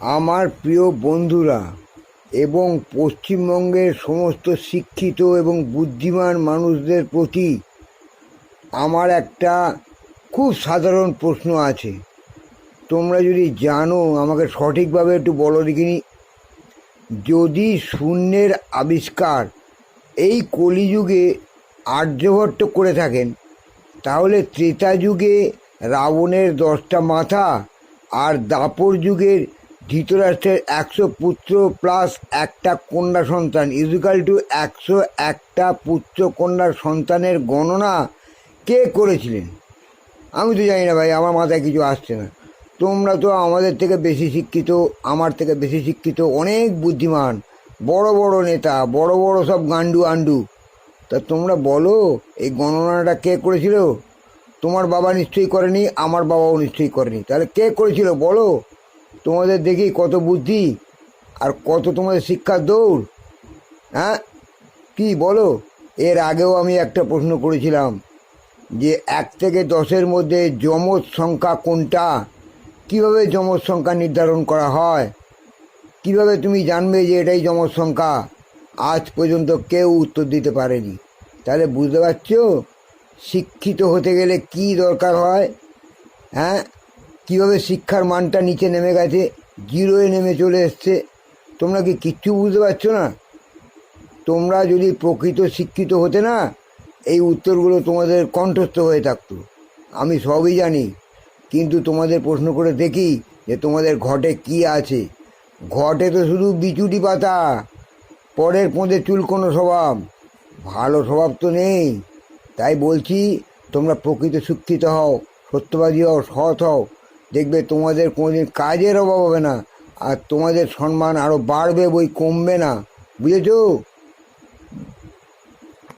আমার প্রিয় বন্ধুরা এবং পশ্চিমবঙ্গের সমস্ত শিক্ষিত এবং বুদ্ধিমান মানুষদের প্রতি আমার একটা খুব সাধারণ প্রশ্ন আছে। তোমরা যদি জানো, আমাকে সঠিকভাবে একটু বলো দেখিনি যদি শূন্যের আবিষ্কার এই কলিযুগে আর্যভট্ট করে থাকেন, তাহলে ত্রেতা যুগে রাবণের দশটা মাথা আর দাপর যুগের ধৃতরাষ্ট্রের একশো পুত্র প্লাস একটা কন্যা সন্তান। ইজিক্যাল টু একশো একটা পুত্র কন্যা সন্তানের গণনা কে করেছিলেন? আমি তো জানি না ভাই, আমার মাথায় কিছু আসছে না। তোমরা তো আমাদের থেকে বেশি শিক্ষিত, আমার থেকে বেশি শিক্ষিত, অনেক বুদ্ধিমান, বড় বড় নেতা, বড় বড় সব গান্ডু আন্ডু তা তোমরা বলো, এই গণনাটা কে করেছিল? তোমার বাবা নিশ্চয়ই করেনি, আমার বাবাও নিশ্চয়ই করেনি। তাহলে কে করেছিল বলো? তোমাদের দেখি কত বুদ্ধি আর কত তোমাদের শিক্ষার দৌড় হ্যাঁ? কি বলো? এর আগেও আমি একটা প্রশ্ন করেছিলাম যে এক থেকে দশের মধ্যে যমজ সংখ্যা কোনটা? কীভাবে যমজ সংখ্যা নির্ধারণ করা হয়? কীভাবে তুমি জানবে যে এটাই যমজ সংখ্যা? আজ পর্যন্ত কেউ উত্তর দিতে পারেনি। তাহলে বুঝতে পারছ? শিক্ষিত হতে গেলে কি দরকার হয়? হ্যাঁ? কীভাবে শিক্ষার মানটা নিচে নেমে গেছে, জিরোয় নেমে চলে এসছে, তোমরা কি কিচ্ছু বুঝতে পারছ না? তোমরা যদি প্রকৃত শিক্ষিত হতে না, এই উত্তরগুলো তোমাদের কণ্ঠস্থ হয়ে থাকতো। আমি সবই জানি, কিন্তু তোমাদের প্রশ্ন করে দেখি যে তোমাদের ঘটে কি আছে। ঘটে তো শুধু বিচুটি পাতা, পরের পোঁদে চুল কোনো স্বভাব, ভালো স্বভাব তো নেই। তাই বলছি, তোমরা প্রকৃত শিক্ষিত হও, সত্যবাদী হও, সৎ হও দেখবে তোমাদের কোনোদিন কাজের অভাব হবে না, আর তোমাদের সম্মান আরও বাড়বে বই কমবে না। বুঝেছ?